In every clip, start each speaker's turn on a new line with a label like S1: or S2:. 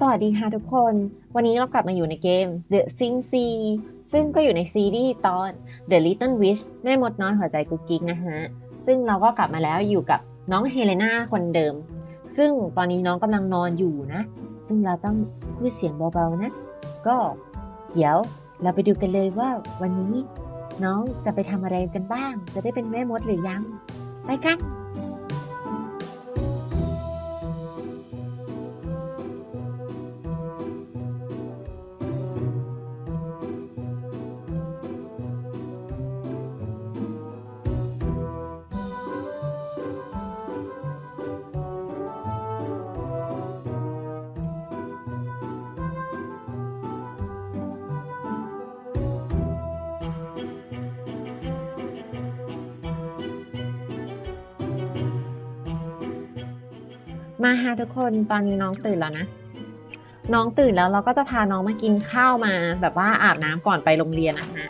S1: สวัสดีค่ะทุกคน วันนี้เรากลับมาอยู่ในเกม The Sing Sea ซึ่งก็อยู่ในซีรีส์ตอน The Little Witch แม่มดน้อยหัวใจกุ๊กกิ๊กนะฮะ ซึ่งเราก็กลับมาแล้วอยู่กับน้องเฮเลนาคนเดิม ซึ่งตอนนี้น้องกำลังนอนอยู่นะ ซึ่งเราต้องพูดเสียงเบาๆนะ ก็เดี๋ยวเราไปดูกันเลยว่าวันนี้น้องจะไปทำอะไรกันบ้าง จะได้เป็นแม่มดหรือยัง ไปกัน มาค่ะทุกคนตอนนี้น้องตื่นแล้วนะ น้องตื่นแล้วเราก็จะพาน้องมากินข้าวมา แบบว่าอาบน้ำก่อนไปโรงเรียนนะฮะ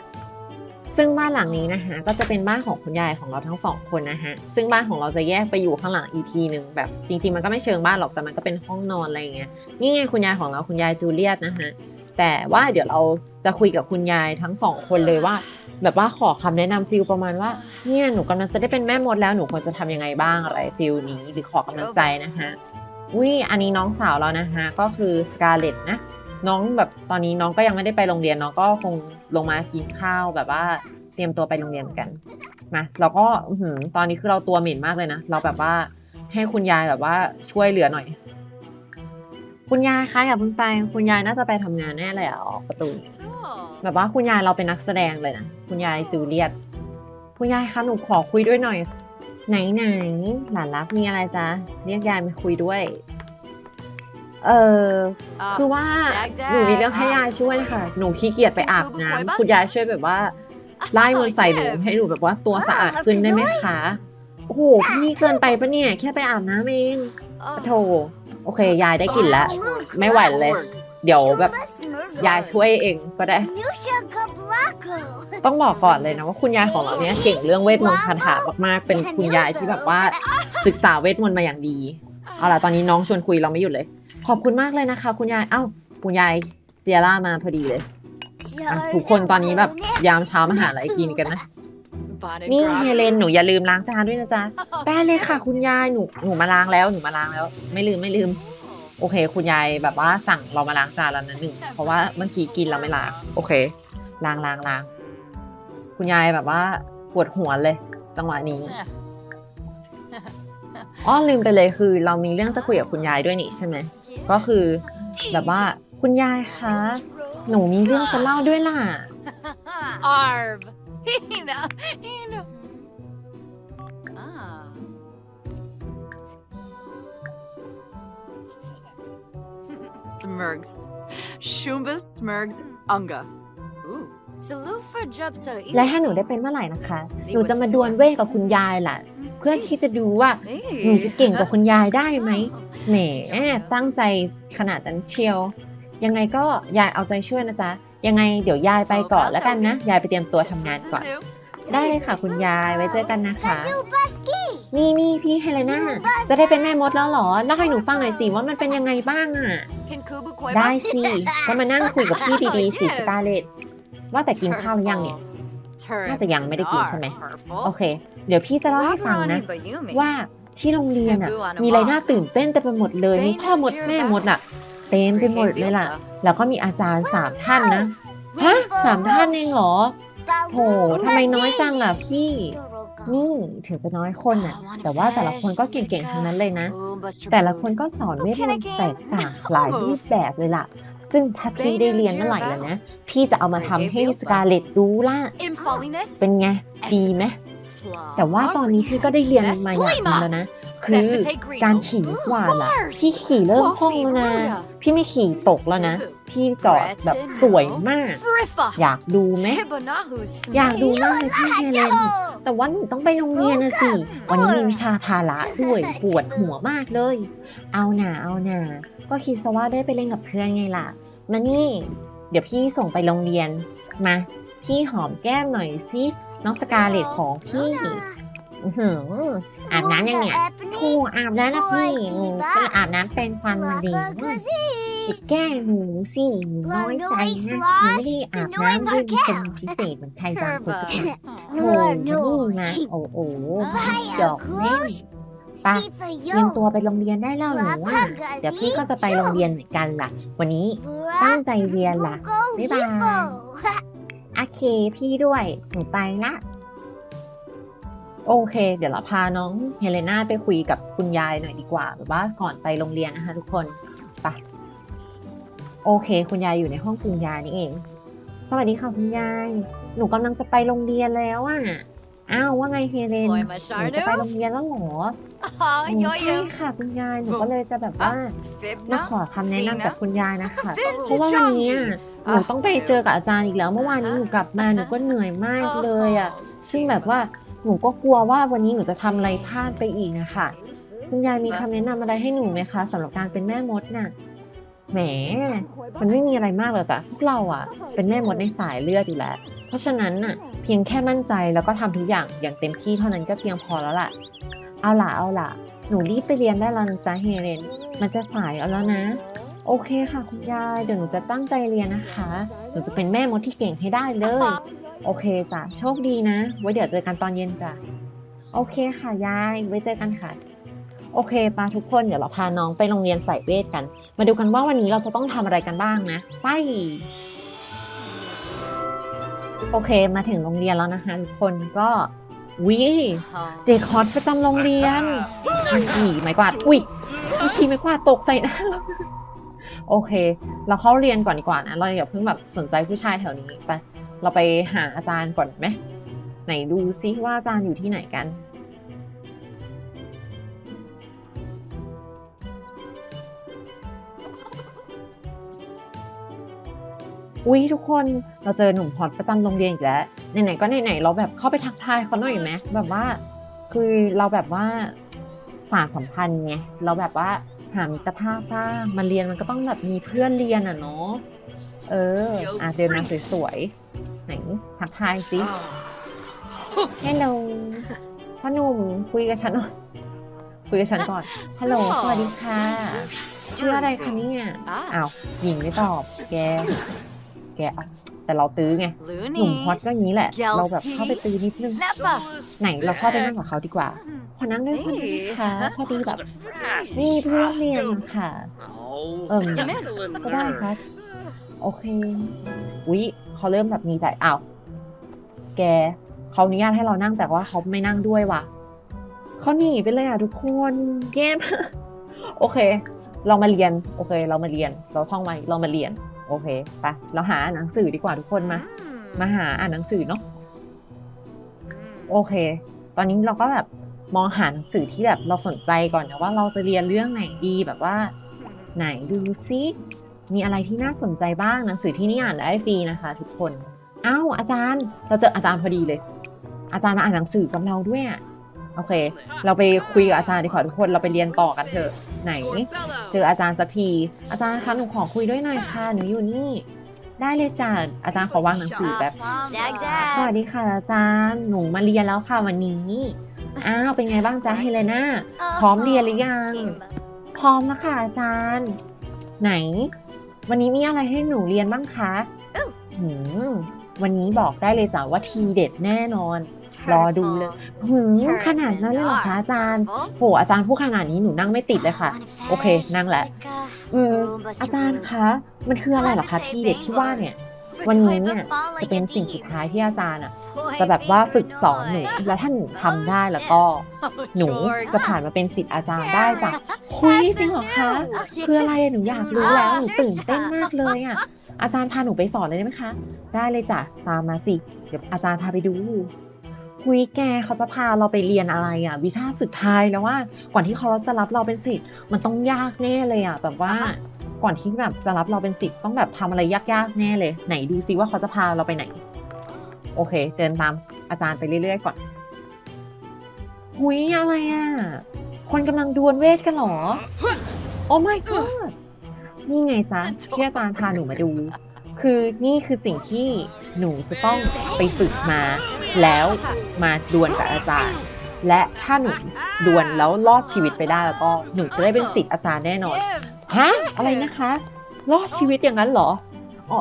S1: ซึ่งบ้านหลังนี้นะคะก็จะเป็นบ้านของคุณยายของเราทั้งสองคนนะฮะซึ่งบ้านของเราจะแยกไปอยู่ข้างหลังอีกทีหนึ่งแบบจริงๆมันก็ไม่เชิงบ้านหรอกแต่มันก็เป็นห้องนอนอะไรอย่างเงี้ยนี่ไงคุณยายของเราคุณยายจูเลียตนะฮะแต่ว่าเดี๋ยวเรา จะคุยกับคุณยายทั้งสองคนเลยว่า แบบว่าขอคำแนะนำฟิลประมาณว่าเนี่ยหนูกำลังจะได้เป็นแม่มดแล้วหนูควรจะทำยังไงบ้างอะไรฟิลนี้หรือขอกำลังใจนะคะอุ้ยอันนี้น้องสาวเรานะคะก็คือสกาเลตนะน้องแบบตอนนี้น้องก็ยังไม่ได้ไปโรงเรียนน้องก็คงลงมากินข้าวแบบว่าเตรียมตัวไปโรงเรียนกันมาเราก็หืตอนนี้คือเราตัวเหม็นมากเลยนะเราแบบว่าให้คุณยายแบบว่าช่วยเหลือหน่อย คุณยายคะอย่าเพิ่งไป คุณยายน่าจะไปทำงานแน่เลยอะออกประตู แบบว่าคุณยายเราเป็นนักแสดงเลยนะ คุณยายจูเลียตคุณยายคะหนูขอคุยด้วยหน่อย ไหนไหนหลานรักมีอะไรจ๊ะเรียกยายมาคุยด้วย เออคือว่าหนูมีเรื่องให้ยายช่วยค่ะ หนูขี้เกียจไปอาบน้ำคุณยายช่วยแบบว่าไล่มนต์ใส่หนูให้หนูแบบว่าตัวสะอาดขึ้นได้ไหมคะโอ้โหพี่เกินไปปะเนี่ย แค่ไปอาบน้ำเองปะโถโอเค ยายได้กลิ่นแล้ว ไม่ไหวเลย เดี๋ยวแบบ ยายช่วยเองก็ได้ ต้องบอกก่อนเลยนะว่าคุณยายของเราเนี่ยเก่งเรื่องเวทมนต์คาถามากๆ เป็นคุณยายที่แบบว่าศึกษาเวทมนต์มาอย่างดี เอาล่ะตอนนี้น้องชวนคุยเราไม่หยุดเลย ขอบคุณมากเลยนะคะ คุณยาย เอ้า คุณยายเซียร่ามาพอดีเลยอะทุกคนตอนนี้แบบยามเช้ามาหาอะไรกินกันนะ นี่เฮเลนหนูอย่าลืมล้างจานด้วยนะจ๊ะ ได้เลยค่ะ คุณยายหนูหนูมาล้างแล้วหนูมาล้างแล้ว ไม่ลืมไม่ลืม โอเค คุณยายแบบว่าสั่งเรามาล้างจานแล้วนะหนึ่งเพราะว่าเมื่อกี้กินเราไม่ล้างโอเคล้างล้างล้างคุณยายแบบว่าปวดหัวเลย จังหวะนี้อ้อลืมไปเลยคือ เรามีเรื่องจะคุยกับคุณยายด้วยนี่ใช่ไหมก็คือแบบว่าคุณยายคะหนูมีเรื่องจะเล่าด้วยล่ะ
S2: Arv. You know, you know. Smurgs. Shumba Smurgs Unga. Ooh.
S1: และถ้าหนูได้เป็นเมื่อไหร่นะคะ หนูจะมาดวลเวทกับคุณยายล่ะ เพื่อที่จะดูว่าหนูจะเก่งกว่าคุณยายได้ไหมแหมตั้งใจขนาดนั้นเชียว ยังไงก็ยายเอาใจช่วยนะจ๊ะ ยังไงเดี๋ยวยายไปก่อนแล้วกันนะ ยายไปเตรียมตัวทำงานก่อน ได้เลยค่ะคุณยายไว้เจอกันนะคะ นี่นี่พี่เฮเลนาจะได้เป็นแม่มดแล้วเหรอเล่าให้หนูฟังหน่อยสิว่ามันเป็นยังไงบ้างอะ ได้สิก็มานั่งคุยกับพี่ดีๆสิสกาเลตว่าแต่กินข้าวหรือยังเนี่ยน่าจะยังไม่ได้กินใช่ไหมโอเค เดี๋ยวพี่จะเล่าให้ฟังนะว่าที่โรงเรียนอะ มีอะไรน่าตื่นเต้นเต็มไปหมดเลยมีพ่อมดแม่มดอะเต็มไปหมดเลยล่ะ แล้วก็มีอาจารย์สามท่านนะฮะสามท่านเองเหรอโหทำไมน้อยจังล่ะพี่ นี่ถึงจะน้อยคนน่ะแต่ว่าแต่ละคนก็เก่งๆทั้งนั้นเลยนะ แต่ละคนก็สอนเวทมนต์แตกต่างหลายรูปแบบเลยล่ะ ซึ่งถ้าพี่ได้เรียนเมื่อไหร่แล้วนะ พี่จะเอามาทำให้สกาเลตดูล่ะ เป็นไง ดีไหมแต่ว่าตอนนี้พี่ก็ได้เรียนมาอย่างหนึงแล้วนะ คือการขี่ลูกกวาดล่ะพี่ขี่เริ่มคล่องแล้วนะพี่ไม่ขี่ตกแล้วนะ พี่จอดแบบสวยมาก อยากดูไหมอยากดูมากเลยพี่เฮเลนแต่ว่าหนูต้องไปโรงเรียนนะสิ วันนี้มีวิชาพาละด้วยปวดหัวมากเลย เอาหนาเอาหนาก็คิดซะว่าได้ไปเล่นกับเพื่อนไงล่ะมานี่ เดี๋ยวพี่ส่งไปโรงเรียนมาพี่หอมแก้มหน่อยสิน้องสกาเลตของพี่ อื้อหืออาบน้ำยังเนี่ยโธ่อาบแล้วนะพี่หนูก็อาบน้ำเป็นควันมาดีอย่าแกล้งหนูสิหนูน้อยใจนะหนูไม่ได้อาบน้ำด้วยมีคนพิเศษเหมือนใครบางคนสักคนโอ้ยนี่นะโอ้โหดอกแม่นไปะเตรียมตัวไปโรงเรียนได้แล้วหนูว่าเดี๋ยวพี่ก็จะไปโรงเรียนเหมือนกันล่ะ วันนี้ตั้งใจเรียนล่ะบ๊ายบายโอเคพี่ด้วย หนูไปละ โอเค เดี๋ยวเราพาน้องเฮเลนาไปคุยกับคุณยายหน่อยดีกว่าแบบว่าก่อนไปโรงเรียนนะคะทุกคนไปโอเค คุณยายอยู่ในห้องคุณยายนี่เอง สวัสดีค่ะคุณยาย หนูกำลังจะไปโรงเรียนแล้วอะอ้าวว่าไงเฮเลน
S2: Loy
S1: หนูจะไปโรงเรียนแล้วเหรอ
S2: Ah,
S1: อืมใช่ค่ะคุณยายหนูก็เลยจะแบบว่ามาขอคำแนะนำจากคุณยายนะคะเพราะว่าวันนี้อะหนูต้องไปเจอกับอาจารย์อีกแล้ว เมื่อวานนี้หนูกลับมาหนูก็เหนื่อยมากเลยอะซึ่งแบบว่า หนูก็กลัวว่าวันนี้หนูจะทำอะไรพลาดไปอีกนะคะคุณยายมีคำแนะนำอะไรให้หนูไหมคะสำหรับการเป็นแม่มดน่ะแหม มันไม่มีอะไรมากหรอกจ้ะพวกเราอะ เป็นแม่มดในสายเลือดอยู่แล้ว เพราะฉะนั้นน่ะ เพียงแค่มั่นใจแล้วก็ทำทุกอย่างอย่างเต็มที่เท่านั้นก็เพียงพอแล้วล่ะ เอาล่ะเอาล่ะ หนูรีบไปเรียนได้แล้วนะจ๊ะเฮเลน มันจะสายเอาแล้วนะ โอเคค่ะคุณยาย เดี๋ยวหนูจะตั้งใจเรียนนะคะ หนูจะเป็นแม่มดที่เก่งให้ได้เลย โอเคจ้ะโชคดีนะ ไว้เดี๋ยวเจอกันตอนเย็นจ้ะ โอเคค่ะยาย ไว้เจอกันค่ะ โอเคปาทุกคนเดี๋ยวเราพาน้องไปโรงเรียนสายเวทกัน มาดูกันว่าวันนี้เราจะต้องทำอะไรกันบ้างนะ ไป โอเคมาถึงโรงเรียนแล้วนะคะทุกคนก็วิเด็กฮอตประจำโรงเรียนขี่ไม้กวาดอุ้ยขี่ไม้กวาดตกใส่หน้าเราโอเค เราเข้าเรียนก่อนดีกว่านะ เราอย่าเพิ่งแบบสนใจผู้ชายแถวนี้ไป เราไปหาอาจารย์ก่อนไหมไหนดูซิว่าอาจารย์อยู่ที่ไหนกัน อุ้ยทุกคนเราเจอหนุ่มฮอตประจำโรงเรียนอีกแล้วไหนๆก็ไหนๆเราแบบเข้าไปทักทายเขาหน่อยไหมแบบว่า คือเราแบบว่าสารสัมพันธ์ไงเราแบบว่าหามิตรภาพบ้างมาเรียนมันก็ต้องแบบมีเพื่อนเรียนอะเนาะเอออะเดินมาสวยๆ ทักทายสิฮัลโหลพ่อหนุ่มคุยกับฉันหน่อยคุยกับฉันก่อน ฮัลโหล สวัสดีค่ะ ชื่ออะไรคะเนี่ยอ้าว หญิงไม่ตอบ แก แกอะแต่เราตื้อไง หนุ่มฮอตก็อย่างนี้แหละ เราแบบเข้าไปตื้อนิดนึง
S2: Nappa
S1: ไหนเราเข้าไปนั่งกับเขาดีกว่าขอนั่งด้วยคนได้ไหมคะพอดีแบบ นี่เพื่อนเรียนค่ะ เอิ่มก็ได้ครับโอเค อุ๊ยเขาเริ่มแบบมีใจอ้าว แกเขาอนุญาตให้เรานั่งแต่ว่าเขาไม่นั่งด้วยว่ะเขาหนีไปเลยอะทุกคนแย่มากโอเค เรามาเรียนโอเค เรามาเรียน เราท่องไว้เรามาเรียน โอเคไปเราหาหนังสือดีกว่าทุกคนมา มาหาอ่านหนังสือเนาะโอเค ตอนนี้เราก็แบบมองหาหนังสือที่แบบเราสนใจก่อนนะว่าเราจะเรียนเรื่องไหนดีแบบว่า ไหนดูซิมีอะไรที่น่าสนใจบ้างหนังสือที่นี่อ่านได้ฟรีนะคะ ทุกคน อ้าวอาจารย์ เราเจออาจารย์พอดีเลย อาจารย์มาอ่านหนังสือกับเราด้วยอะโอเค เราไปคุยกับอาจารย์ดีกว่าทุกคน เราไปเรียนต่อกันเถอะ ไหน เจออาจารย์สักที อาจารย์คะ หนูขอคุยด้วยหน่อยค่ะ หนูอยู่นี่ ได้เลยจ้ะอาจารย์ขอวางหนังสือแป๊บ
S2: Dag
S1: สวัสดีค่ะอาจารย์ หนูมาเรียนแล้วค่ะวันนี้ อ้าว เป็นไงบ้างจ๊ะเฮเลนาพร้อมเรียนหรือยัง พร้อมแล้วค่ะอาจารย์ ไหน วันนี้มีอะไรให้หนูเรียนบ้างคะหืม วันนี้บอกได้เลยจ้ะว่าทีเด็ดแน่นอน รอดูเลยหืมขนาดนั้นเลยเหรอคะอาจารย์โหอาจารย์พูดขนาดนี้หนูนั่งไม่ติดเลยค่ะ โอเค นั่งแหละ อืมอาจารย์คะ มันคืออะไรเหรอคะทีเด็ดที่ว่าเนี่ย วันนี้เนี่ยจะเป็นสิ่งสุดท้ายที่อาจารย์อะจะแบบว่าฝึกสอนหนูแล้วถ้าหนูทำได้แล้วก็ หนูจะผ่านมาเป็นสิทธิ์อาจารย์ได้จ้ะคุยจริงเหรอคะ คืออะไรอะหนูอยากรู้แล้วหนูตื่นเต้นมากเลยอะ อาจารย์พาหนูไปสอนเลยได้ไหมคะ ได้เลยจ้ะ ตามมาสิ เดี๋ยวอาจารย์พาไปดูคุยแกเขาจะพาเราไปเรียนอะไรอะ วิชาสุดท้ายแล้วว่า ก่อนที่เขาจะรับเราเป็นสิทธิ์มันต้องยากแน่เลยอะ แบบว่า ก่อนที่แบบจะรับเราเป็นสิทธิ์ต้องแบบทำอะไรยากๆแน่เลย ไหนดูซิว่าเขาจะพาเราไปไหน โอเค เดินตามอาจารย์ไปเรื่อยๆก่อนหุยอะไรอะ คนกำลังดวลเวทกันเหรอ โอ้ my god นี่ไงจ๊ะที่อาจารย์พาหนูมาดู คือนี่คือสิ่งที่หนูจะต้องไปฝึกมา แล้วมาดวลกับอาจารย์ และถ้าหนูดวลแล้วรอดชีวิตไปได้แล้วก็หนูจะได้เป็นสิทธิ์อาจารย์แน่นอนฮะอะไรนะคะ รอดชีวิตอย่างนั้นเหรออ๋อ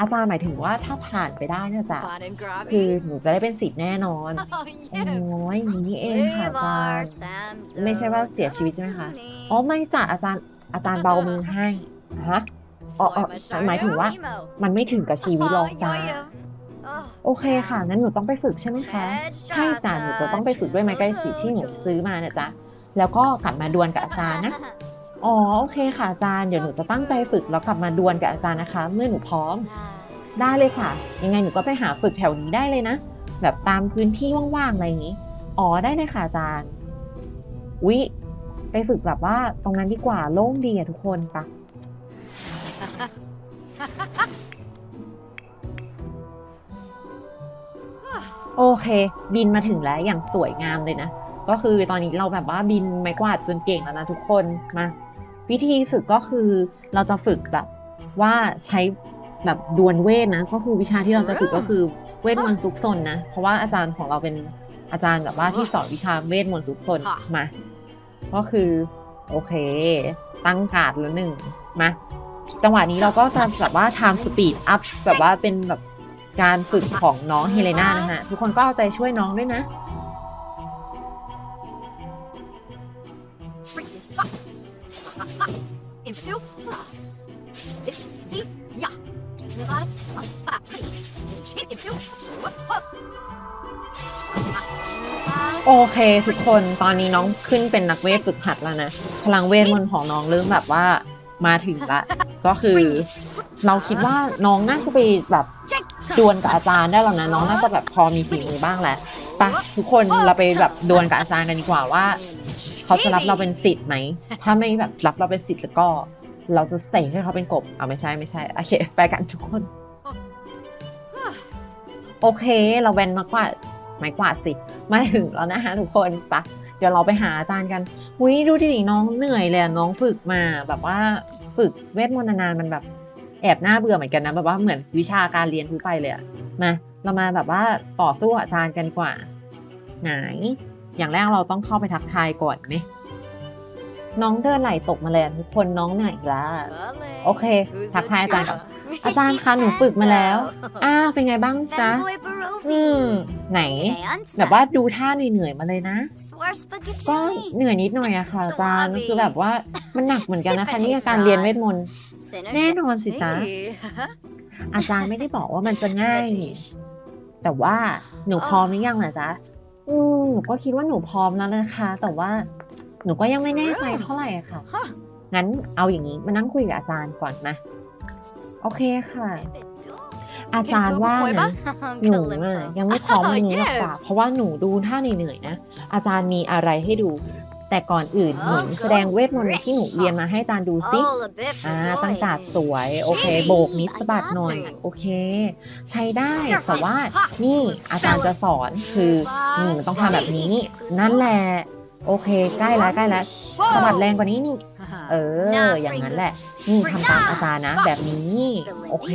S1: อาจารย์หมายถึงว่าถ้าผ่านไปได้เนี่ยจ้ะ
S2: Fun and grabby.
S1: คือหนูจะได้เป็นสิทธิ์แน่นอน
S2: Oh,
S1: โอ้
S2: yeah.
S1: ยอย่างนี้นี่เองค่ะอาจารย์ไม่ใช่ว่าเสียชีวิตใช่ไหมคะอ๋อไม่จ้ะอาจารย์อาจารย์เบามือให้ ฮะอ๋ออ๋อหมายถึงว่า มันไม่ถึงกับชีวิตหรอกจ้าโอเคค่ะงั้นหนูต้องไปฝึกใช่ไหมคะใช่จ้ะหนูจะต้องไปฝึกด้วยไม้ใกล้สีที่หนูซื้อมานะจ๊ะแล้วก็กลับมาดวลกับอาจารย์นะอ๋อโอเคค่ะอาจารย์เดี๋ยวหนูจะตั้งใจฝึกแล้วกลับมาดวลกับอาจารย์นะคะ เมื่อหนูพร้อม ได้เลยค่ะ ยังไงหนูก็ไปหาฝึกแถวนี้ได้เลยนะแบบตามพื้นที่ว่างๆอะไรอย่างนี้ อ๋อได้เลยค่ะอาจารย์วิไปฝึกแบบว่าตรงนั้นดีกว่าโล่งดีอะทุกคนปะ โอเค บินมาถึงแล้วอย่างสวยงามเลยนะ ก็คือตอนนี้เราแบบว่าบินไม้กวาดจนเก่งแล้วนะทุกคนมา วิธีฝึกก็คือเราจะฝึกแบบว่าใช้แบบดวลเวทนะ ก็คือวิชาที่เราจะฝึกก็คือเวทมนต์ซุกซนนะ เพราะว่าอาจารย์ของเราเป็นอาจารย์แบบว่าที่สอนวิชาเวทมนต์ซุกซน
S2: ค่ะ
S1: มา ก็คือ โอเค ตั้งการ์ดแล้วหนึ่งมา จังหวะนี้เราก็จะแบบว่า time speed up แบบว่าเป็นแบบการฝึกของน้องเฮเลนานะฮะ ทุกคนก็เอาใจช่วยน้องด้วยนะ โอเค ทุกคนตอนนี้น้องขึ้นเป็นนักเวทฝึกหัดแล้วนะ พลังเวทมนต์ของน้องเริ่มแบบว่า มาถึงละ ก็คือ เราคิดว่าน้องน่าจะไปแบบดวลกับอาจารย์ได้แล้วนะน้องน่าจะแบบพอมีฝีมือบ้างแหละไปะทุกคนเราไปแบบดวลกับอาจารย์กันดีกว่าว่าเขาจะรับเราเป็นสิทธิ์ไหมถ้าไม่แบบรับเราเป็นสิทธิ์แล้วก็ เราจะเสกให้เขาเป็นกบเอาไม่ใช่ไม่ใช่โอเคไปกันทุกคน โอเค เราแวนมากกว่าไม้กวาดสิมาถึงแล้วนะคะทุกคนปะ เดี๋ยวเราไปหาอาจารย์กันอุ้ยดูดิน้องเหนื่อยเลยอะน้องฝึกมาแบบว่าฝึกเวทมนต์นานๆมันแบบแอบน่าเบื่อเหมือนกันนะแบบว่าเหมือนวิชาการเรียนทั่วไปเลยอะมาเรามาแบบว่าต่อสู้กับอาจารย์กันดีกว่า ไหน อย่างแรกเราต้องเข้าไปทักทายก่อนไหมน้องเดินไหลตกมาเลยอะทุกคนน้องเหนื่อยอีกแล้วโอเค ทักทายอาจารย์ก่อนอาจารย์คะหนูฝึกมาแล้ว อ้าวเป็นไงบ้างจ๊ะอืมไหน แบบว่าดูท่าเหนื่อยๆมาเลยนะ ก็เหนื่อยนิดหน่อยอะค่ะอาจารย์คือแบบว่ามันหนักเหมือนกันนะคะนี่การเรียนเวทมนต์แน่นอนสิจ๊ะอาจารย์ไม่ได้บอกว่ามันจะง่ายนี่แต่ว่าหนูพร้อมหรือยังล่ะจ๊ะอืมหนูก็คิดว่าหนูพร้อมแล้วนะคะ แต่ว่าหนูก็ยังไม่แน่ใจเท่าไหร่อะค่ะ งั้นเอาอย่างนี้มานั่งคุยกับอาจารย์ก่อนนะ โอเคค่ะ อาจารย์ว่านะหนูอะยังไม่พร้อมวันนี้หรอกจ้ะ
S2: Yes
S1: เพราะว่าหนูดูท่าเหนื่อยๆนะ อาจารย์มีอะไรให้ดู แต่ก่อนอื่นหนูแสดงเวทมนต์ที่หนูเรียนมาให้อาจารย์ดูสิอ่าตั้งการ์ดสวยโอเค โบกนิดสะบัดหน่อย โอเค ใช้ได้แต่ว่านี่อาจารย์จะสอนคือหนูต้องทำแบบนี้ นั่นแหละ โอเค ใกล้แล้วใกล้แล้วสะบัดแรงกว่านี้นี่ เออ อย่างนั้นแหละ นี่ทำตามอาจารย์นะ แบบนี้ โอเค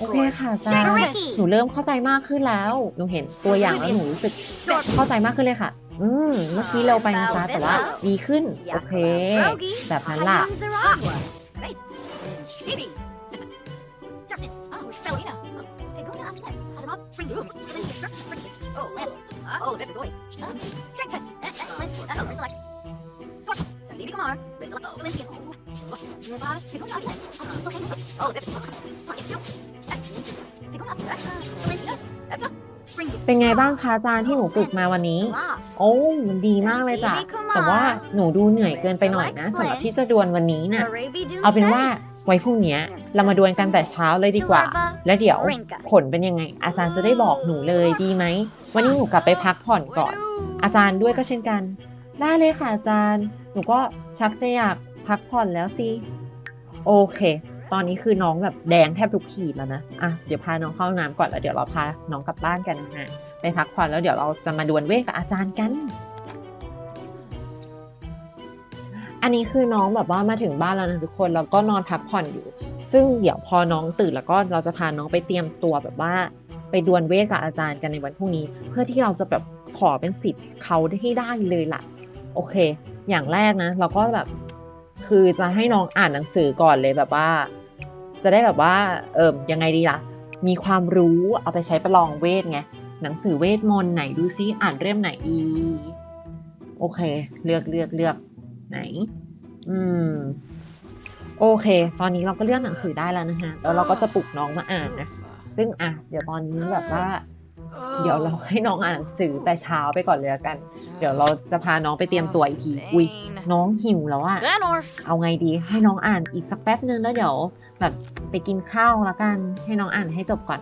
S1: โอเคค่ะอาจารย์หนูเริ่มเข้าใจมากขึ้นแล้ว หนูเห็นตัวอย่างแล้วหนูรู้สึกเข้าใจมากขึ้นเลยค่ะ อืม เมื่อกี้เร็วไปนะจ๊ะแต่ว่าดีขึ้น โอเค แบบนั้นล่ะ เป็นไงบ้างคะอาจารย์ที่หนูฝึกมาวันนี้ โอ้มันดีมากเลยจ้ะ แต่ว่าหนูดูเหนื่อยเกินไปหน่อยนะสำหรับที่จะดวลวันนี้น่ะ เอาเป็นว่าไว้พรุ่งนี้เรามาดวลกันแต่เช้าเลยดีกว่า แล้วเดี๋ยวผลเป็นยังไง อาจารย์จะได้บอกหนูเลยดีไหม วันนี้หนูกลับไปพักผ่อนก่อน อาจารย์ด้วยก็เช่นกัน ได้เลยค่ะอาจารย์ หนูก็ชักจะอยากพักผ่อนแล้วสิ โอเค ตอนนี้คือน้องแบบแดงแทบทุกขีดแล้วนะ อะ เดี๋ยวพาน้องเข้าน้ำก่อนแล้วเดี๋ยวเราพาน้องกลับบ้านกันนะฮะ ไปพักผ่อนแล้วเดี๋ยวเราจะมาดวลเวทกับอาจารย์กัน อันนี้คือน้องแบบว่ามาถึงบ้านแล้วนะทุกคน แล้วก็นอนพักผ่อนอยู่ ซึ่งเดี๋ยวพอน้องตื่นแล้วก็เราจะพาน้องไปเตรียมตัวแบบว่า ไปดวลเวทกับอาจารย์กันในวันพรุ่งนี้ เพื่อที่เราจะแบบขอเป็นสิทธิ์เขาที่ได้เลยล่ะ โอเค อย่างแรกนะ เราก็แบบคือจะให้น้องอ่านหนังสือก่อนเลยแบบว่า จะได้แบบว่าเอิมยังไงดีล่ะ มีความรู้เอาไปใช้ประลองเวทไงหนังสือเวทมนต์ไหนดูซิอ่านเล่มไหนดีโอเค เลือกเลือกเลือกไหน อืม โอเค ตอนนี้เราก็เลือกหนังสือได้แล้วนะฮะแล้วเราก็จะปลุกน้องมาอ่านนะซึ่งอะเดี๋ยวตอนนี้แบบว่า เดี๋ยวเราให้น้องอ่านสือแต่เช้าไปก่อนเลยกัน เดี๋ยวเราจะพาน้องไปเตรียมตัวอีกทีอุ้ย น้องหิวแล้วอะ
S2: Glenorf.
S1: เอาไงดีให้น้องอ่านอีกสักแป๊บนึงแล้วเดี๋ยว แบบไปกินข้าวละกัน ให้น้องอ่านให้จบก่อน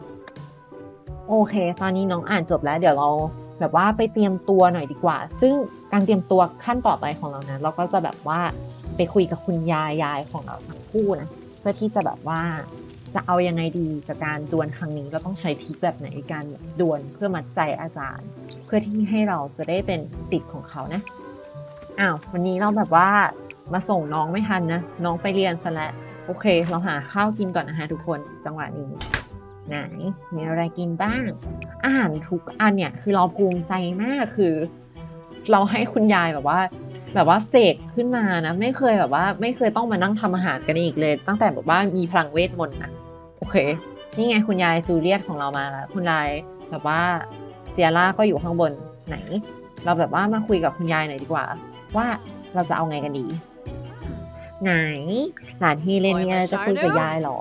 S1: โอเค ตอนนี้น้องอ่านจบแล้ว เดี๋ยวเราแบบว่าไปเตรียมตัวหน่อยดีกว่า ซึ่งการเตรียมตัวขั้นต่อไปของเรานะเราก็จะแบบว่าไปคุยกับคุณยายยายของเราทั้งคู่นะเพื่อที่จะแบบว่าจะเอายังไงดีกับการดวลครั้งนี้เราต้องใช้ทริคแบบไหนในการดวลเพื่อมัดใจอาจารย์ เพื่อที่ให้เราจะได้เป็นสิทธิ์ของเขานะ อ้าววันนี้เราแบบว่ามาส่งน้องไม่ทันนะ น้องไปเรียนซะแล้วโอเค เราหาข้าวกินก่อนนะคะทุกคนจังหวะนี้ไหนมีอะไรกินบ้าง อาหารทุกอันเนี่ยคือเราภูมิใจมากคือ เราให้คุณยายแบบว่า แบบว่าเสกขึ้นมานะ ไม่เคยแบบว่า ไม่เคยต้องมานั่งทำอาหารกันอีกเลย ตั้งแต่แบบว่ามีพลังเวทมนต์นะโอเค นี่ไงคุณยายจูเลียตของเรามาแล้วคุณยายแบบว่าเซียร่าก็อยู่ข้างบนไหน เราแบบว่ามาคุยกับคุณยายหน่อยดีกว่า ว่าเราจะเอาไงกันดี ไหน หลานฮีเลนมีอะไรจะคุยกับยายเหรอ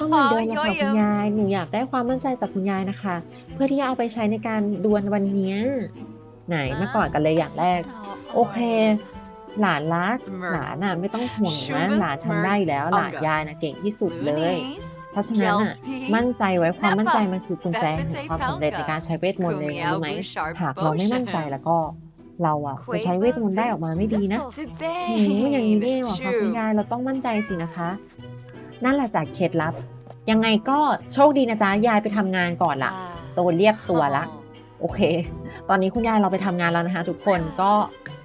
S1: ก็เหมือนเดิมเลยค่ะคุณยาย หนูอยากได้ความมั่นใจจากคุณยายนะคะ เพื่อที่จะเอาไปใช้ในการดวลวันเนี้ยไหนมาก่อนกันเลยอย่างแรก โอเค หลานรักหลานน่ะไม่ต้องห่วงนะหลานทำได้อยู่แล้วหลานยายนะเก่งที่สุดเลย เพราะฉะนั้นน่ะมั่นใจไว้ความมั่นใจมันคือกุญแจแห่งความสำเร็จในการใช้เวทมนต์เลยนะรู้ไหมหากเราไม่มั่นใจแล้วก็ เราอะจะใช้เวทมนต์ได้ออกมาไม่ดีนะหืมอย่างนี้นี่เองเหรอคะคุณยายเราต้องมั่นใจสินะคะ นั่นแหละจากเคล็ดลับ ยังไงก็โชคดีนะจ๊ะยายไปทำงานก่อนละโตเรียกตัวละ โอเค ตอนนี้คุณยายเราไปทำงานแล้วนะคะ ทุกคนก็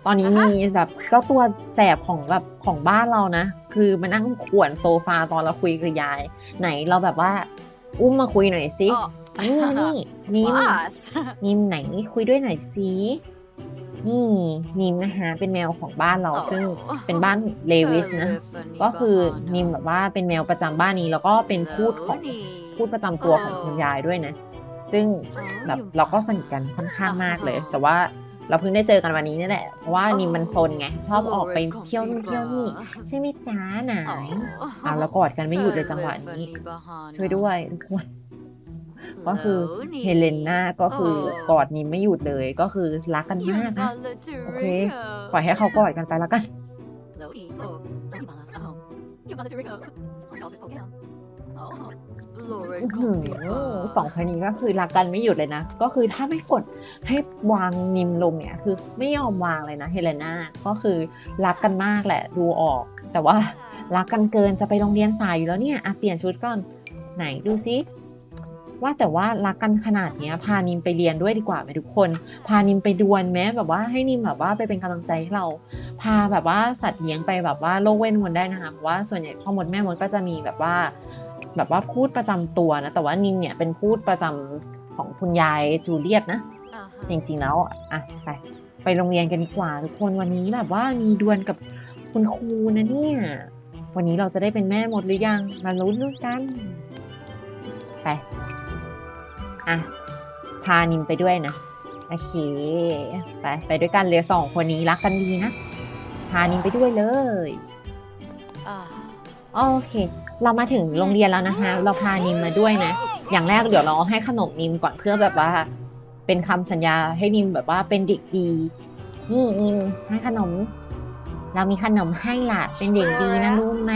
S1: ตอนนี้มีแบบเจ้าตัวแสบของแบบของบ้านเรานะ คือมานั่งขวนโซฟาตอนเราคุยกับยาย ไหนเราแบบว่า อุ้มมาคุยหน่อยสิ นี่นี่นิ่ม
S2: Boss.
S1: นิมไหนคุยด้วยหน่อยสิ นี่นิมนะคะเป็นแมวของบ้านเราซึ่งเป็นบ้านเลวิสนะ ก็คือนิมแบบว่าเป็นแมวประจำบ้านนี้ แล้วก็เป็นพูดของพูดประจำตัวของคุณยายด้วยนะ ซึ่งแบบเราก็สนิทกันค่อนข้างมากเลย แต่ว่าเราเพิ่งได้เจอกันวันนี้นี่แหละ เพราะว่านิมมันซนไง ชอบออกไปเที่ยวนู่นเที่ยวนี่ ใช่ไหมจ้าไหนอะแล้วกอดกันไม่หยุดเลยจังหวะนี้ ช่วยด้วยทุกคน ก็คือเฮเลนนาก็คือกอดนิมไม่หยุดเลยก็คือรักกันมากนะโอเคปล่อยให้เขากอดกันไปแล้วกันอื้อหือสองคนนี้ก็คือรักกันไม่หยุดเลยนะ ก็คือถ้าไม่กดให้วางนิมลงเนี่ย คือไม่ยอมวางเลยนะเฮเลนาก็คือรักกันมากแหละดูออก แต่ว่ารักกันเกินจะไปโรงเรียนสายอยู่แล้วเนี่ยอะเปลี่ยนชุดก่อนไหนดูซิ ว่าแต่ว่ารักกันขนาดเนี้ย พานิมไปเรียนด้วยดีกว่าไหมทุกคน พานิมไปดวลแม้แบบว่าให้นิมแบบว่าไปเป็นกำลังใจให้เรา พาแบบว่าสัตว์เลี้ยงไปแบบว่าโลกเวทมนต์ได้นะคะเพราะว่าส่วนใหญ่พ่อมดแม่มดก็จะมีแบบว่า แบบว่าพูดประจำตัวนะ แต่ว่านิมเนี่ยเป็นพูดประจำของคุณยายจูเลียตนะ จริงๆแล้วอะอะไปไปโรงเรียนกันดีกว่าทุกคนวันนี้แบบว่ามีดวลกับคุณครูนะเนี่ย วันนี้เราจะได้เป็นแม่หมดหรือยัง มาลุ้นด้วยกัน ไป อะ พานิมไปด้วยนะ โอเค ไป ไปด้วยกันเลยสองคนนี้รักกันดีนะ พานิมไปด้วยเลยโอเค เรามาถึงโรงเรียนแล้วนะคะ เราพานิมมาด้วยนะ อย่างแรกเดี๋ยวเราให้ขนมนิมก่อนเพื่อแบบว่า เป็นคำสัญญาให้นิมแบบว่าเป็นเด็กดี นี่นิมให้ขนม เรามีขนมให้ล่ะ เป็นเด็กดีนะรู้ไหม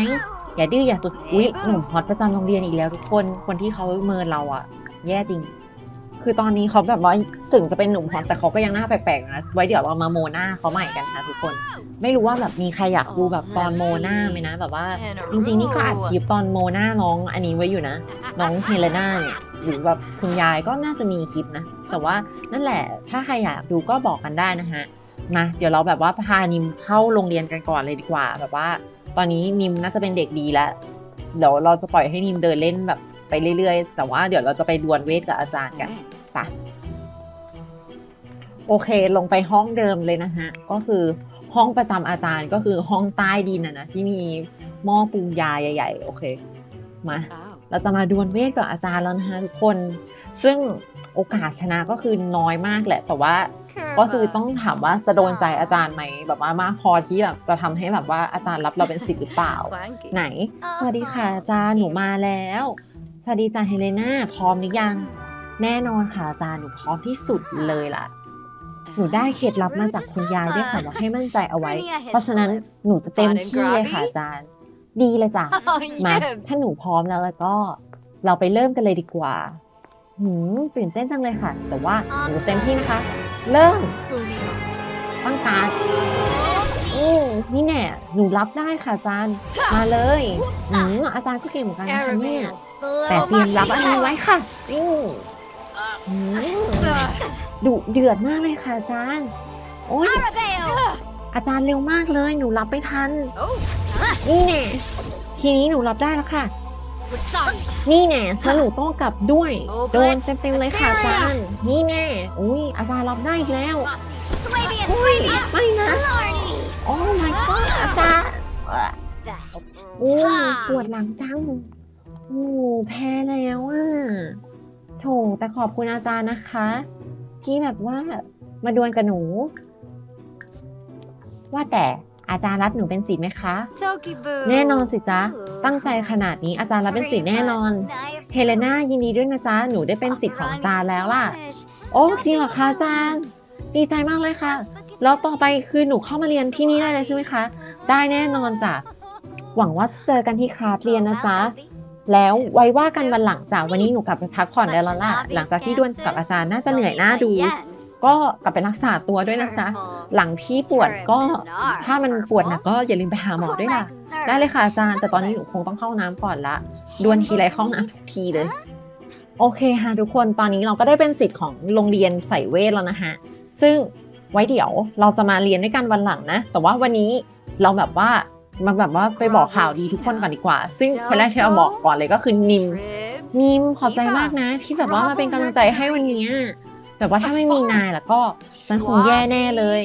S1: อย่าดื้ออย่าสุด อุ๊ยหนุ่มฮอตประจำโรงเรียนอีกแล้วทุกคน คนที่เขาเมินเราอะแย่จริง คือตอนนี้เขาแบบว่าถึงจะเป็นหนุ่มฮอตแต่เขาก็ยังหน้าแปลกๆนะไว้เดี๋ยวเรามาโมหน้าเขาใหม่กันค่ะทุกคน ไม่รู้ว่าแบบมีใครอยากดูแบบตอนโมหน้าไหมนะ แบบว่า จริงๆนี่ก็อัดคลิปตอนโมหน้าน้องอันนี้ไว้อยู่นะ น้องเฮเลนาเนี่ยหรือแบบคุณยายก็น่าจะมีคลิปนะ แต่ว่านั่นแหละถ้าใครอยากดูก็บอกกันได้นะฮะมาเดี๋ยวเราแบบว่าพานิมเข้าโรงเรียนกันก่อนเลยดีกว่า แบบว่า ตอนนี้นิมน่าจะเป็นเด็กดีแล้วเดี๋ยวเราจะปล่อยให้นิมเดินเล่นแบบไปเรื่อยๆ แต่ว่าเดี๋ยวเราจะไปดวลเวทกับอาจารย์กัน โอเค ลงไปห้องเดิมเลยนะฮะ ก็คือห้องประจำอาจารย์ก็คือห้องใต้ดินนะนะที่มีหม้อปรุงยาใหญ่ ๆ โอเค มา
S2: Oh.
S1: เราจะมาดวลเวทกับอาจารย์แล้วนะคะทุกคน ซึ่งโอกาสชนะก็คือน้อยมากแหละ แต่ว่าก็คือต้องถามว่าจะโดนใจอาจารย์ไหมแบบว่ามากพอที่แบบจะทำให้แบบว่าอาจารย์รับเราเป็นศิษย์หรือเปล่า
S2: Clanky.
S1: ไหน สวัสดีค่ะอาจารย์หนูมาแล้ว สวัสดีจ้าเฮเลนาพร้อมหรือยัง แน่นอนค่ะอาจารย์หนูพร้อมที่สุดเลยล่ะ หนูได้เคล็ดลับมาจากคุณยายด้วยค่ะว่าให้มั่นใจเอาไว้ เพราะฉะนั้นหนูจะเต็มที่เลยค่ะอาจารย์ ดีเลยจ้ะ
S2: Oh,
S1: มา
S2: yes.
S1: ถ้าหนูพร้อมแล้วแล้วก็ เราไปเริ่มกันเลยดีกว่าหืมตื่นเต้นจังเลยค่ะ แต่ว่าหนูเต็มที่นะคะ เริ่มตั้งการดอืมนี่แน่หนูรับได้ค่ะอาจารย์ มาเลยหืมอาจารย์ก็เก่งเหมือนกันนะคะเนี่ยแต่เตรียมรับอันนี้ไว้ค่ะอืมหืม ดุเดือดมากเลยค่ะอาจารย์ โอ้ย อาจารย์เร็วมากเลย หนูรับไม่ทัน นี่แน่ทีนี้หนูรับได้แล้วค่ะ นี่แน่ถ้าหนูต้องกลับด้วย
S2: โด
S1: นเต็มๆเลยค่ะอาจารย์ นี่แน่อุ้ยอาจารย์รับได้อีกแล้วอุ้ยไม่นะโอ้ my god อาจารย์โอ้ยปวดหลังจัง โอ้แพ้แล้วอะ ถแต่ขอบคุณอาจารย์นะคะ ที่แบบว่ามาดวลกับหนู ว่าแต่อาจารย์รับหนูเป็นศิษย์ไหมคะ แน่นอนสิจ๊ะ ตั้งใจขนาดนี้อาจารย์รับเป็นศิษย์แน่นอน เฮเลนายินดีด้วยนะจ๊ะ หนูได้เป็นศิษย์ของอาจารย์แล้วล่ะ โอ้จริงเหรอคะอาจารย์ ดีใจมากเลยค่ะ แล้วต่อไปคือหนูเข้ามาเรียนที่นี่ได้เลยใช่ไหมคะ ได้แน่นอนจ้ะ หวังว่าเจอกันที่คลาสเรียนนะจ๊ะ แล้วไว้ว่ากันวันหลังจากวันนี้หนูกลับไปพักผ่อนได้แล้วล่ะหลังจากที่ดวลกับอาจารย์น่าจะเหนื่อยหน้าดู ก็กลับไปรักษาตัวด้วยนะจ๊ะหลังพี่ปวดก็ถ้ามันปวดหนักก็อย่าลืมไปหาหมอด้วยล่ะ ได้เลยค่ะอาจารย์แต่ตอนนี้หนูคงต้องเข้าน้ำก่อนละดวนทีไรเข้าน้ำทุกทีเลย โอเคค่ะทุกคนตอนนี้เราก็ได้เป็นสิทธิ์ของโรงเรียนใส่เวทแล้วนะฮะซึ่งไว้เดี๋ยวเราจะมาเรียนด้วยกันวันหลังนะ แต่ว่าวันนี้เราแบบว่า มาแบบว่าไปบอกข่าวดีทุกคนก่อนดีกว่า ซึ่งคนแรกที่เราบอกก่อนเลยก็คือนิม นิมขอบใจมากนะ ที่แบบว่ามาเป็นกำลังใจให้วันนี้แบบว่าถ้าไม่มีนายแล้วก็ฉันคงแย่แน่เลย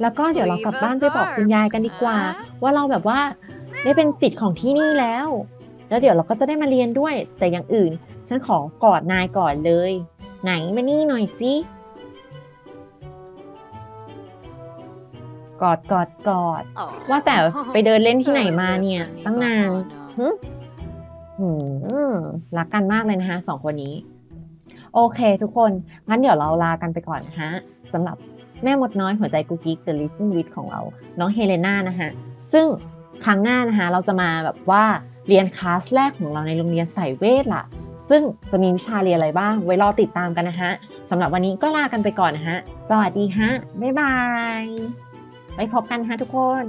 S1: แล้วก็เดี๋ยวเรากลับบ้านไปบอกคุณยายกันดีกว่า ว่าเราแบบว่าได้เป็นสิทธิ์ของที่นี่แล้ว แล้วเดี๋ยวเราก็จะได้มาเรียนด้วย แต่อย่างอื่น ฉันขอกอดนายก่อนเลย ไหนมานี่หน่อยสิ กอดกอดกอด ว่าแต่ไปเดินเล่นที่ไหนมาเนี่ย ตั้งนานหึหืมรักกันมากเลยนะคะสองคนนี้ โอเคทุกคน งั้นเดี๋ยวเราลากันไปก่อนนะฮะสำหรับแม่มดน้อยหัวใจกุ๊กกิ๊ก The Living With ของเรา น้องเฮเลนานะฮะซึ่งครั้งหน้านะคะเราจะมาแบบว่าเรียนคลาสแรกของเราในโรงเรียนสายเวทล่ะ ซึ่งจะมีวิชาเรียนอะไรบ้าง ไว้รอติดตามกันนะฮะสำหรับวันนี้ก็ลากันไปก่อนนะฮะ สวัสดีฮะ บ๊ายบาย ไว้พบกันฮะทุกคน